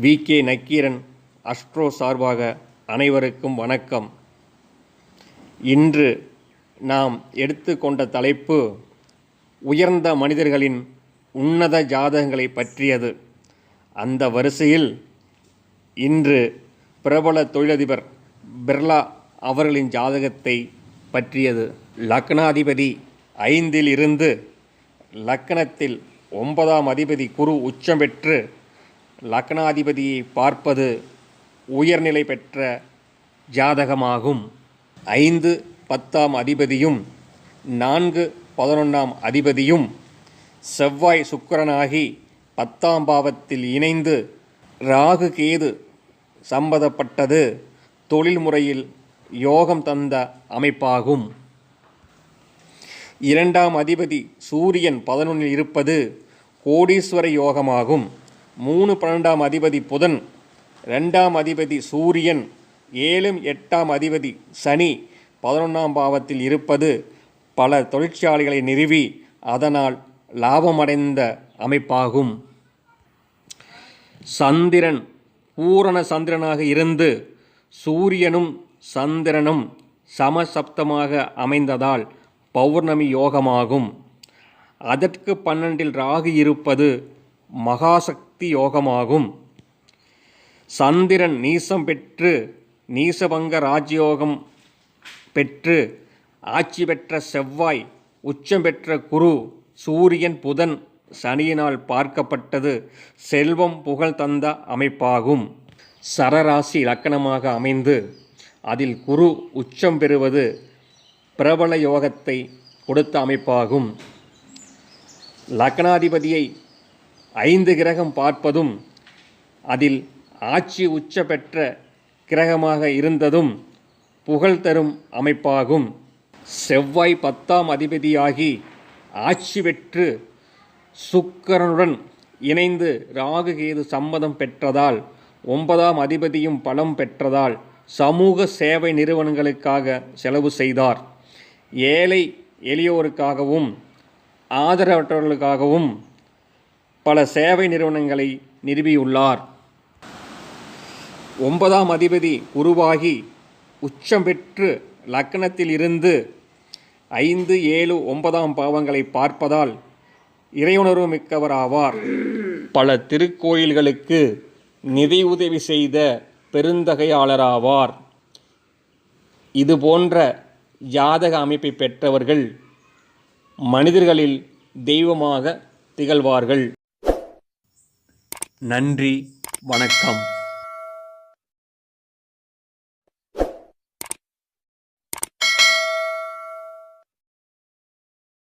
We. K. Nakkheeran astro சார்பாக அனைவருக்கும் வணக்கம். இன்று நாம் எடுத்துக்கொண்ட தலைப்பு உயர்ந்த மனிதர்களின் உன்னத ஜாதகங்களை பற்றியது. அந்த வரிசையில் இன்று பிரபல தொழிலதிபர் பிர்லா அவர்களின் ஜாதகத்தை பற்றியது. லக்னாதிபதி ஐந்தில் இருந்து லக்னத்தில் ஒன்பதாம் அதிபதி குரு உச்சம் பெற்று லக்னாதிபதியை பார்ப்பது உயர்நிலை பெற்ற ஜாதகமாகும். ஐந்து பத்தாம் அதிபதியும் நான்கு பதினொன்றாம் அதிபதியும் செவ்வாய் சுக்கரனாகி பத்தாம் பாவத்தில் இணைந்து ராகு கேது சம்பந்தப்பட்டது தொழில் முறையில் யோகம் தந்த அமைப்பாகும். இரண்டாம் அதிபதி சூரியன் பதினொன்றில் இருப்பது கோடீஸ்வர யோகமாகும். மூணு பன்னெண்டாம் அதிபதி புதன் ரெண்டாம் அதிபதி சூரியன் ஏழும் எட்டாம் அதிபதி சனி. பதினொன்றாம் பாவத்தில் இருப்பது பல தொழிற்சாலைகளை நிறுவி அதனால் லாபமடைந்த அமைப்பாகும். சந்திரன் பூரண சந்திரனாக இருந்து சூரியனும் சந்திரனும் சமசப்தமாக அமைந்ததால் பௌர்ணமி யோகமாகும். அதற்கு பன்னெண்டில் ராகு இருப்பது மகாசக்தி யோகமாகும் சந்திரன் நீசம் பெற்று நீசபங்க ராஜயோகம் பெற்று ஆட்சி பெற்ற செவ்வாய் உச்சம் பெற்ற குரு சூரியன் புதன் சனியினால் பார்க்கப்பட்டது செல்வம் புகழ் தந்த அமைப்பாகும். சரராசி இலக்கணமாக அமைந்து அதில் குரு உச்சம் பெறுவது பிரபல யோகத்தை கொடுத்த அமைப்பாகும். லக்னாதிபதியை ஐந்து கிரகம் பார்ப்பதும் அதில் ஆட்சி உச்ச பெற்ற கிரகமாக இருந்ததும் புகழ் தரும் அமைப்பாகும். செவ்வாய் பத்தாம் அதிபதியாகி ஆட்சி பெற்று சுக்கரனுடன் இணைந்து ராகு கேது சம்மதம் பெற்றதால் ஒன்பதாம் அதிபதியும் பலம் பெற்றதால் சமூக சேவை நிறுவனங்களுக்காக செலவு செய்தார். ஏழை எளியோருக்காகவும் ஆதரவற்றவர்களுக்காகவும் பல சேவை நிறுவனங்களை நிறுவியுள்ளார். ஒன்பதாம் அதிபதி உருவாகி உச்சம் பெற்று லக்னத்தில் இருந்து ஐந்து ஏழு ஒன்பதாம் பாவங்களை பார்ப்பதால் இறையுணர்வு மிக்கவராவார் பல திருக்கோயில்களுக்கு நிதி உதவி செய்த பெருந்தகையாளராவார் இது போன்ற ஜாதக அமைப்பை பெற்றவர்கள் மனிதர்களில் தெய்வமாக திகழ்வார்கள். நன்றி வணக்கம்.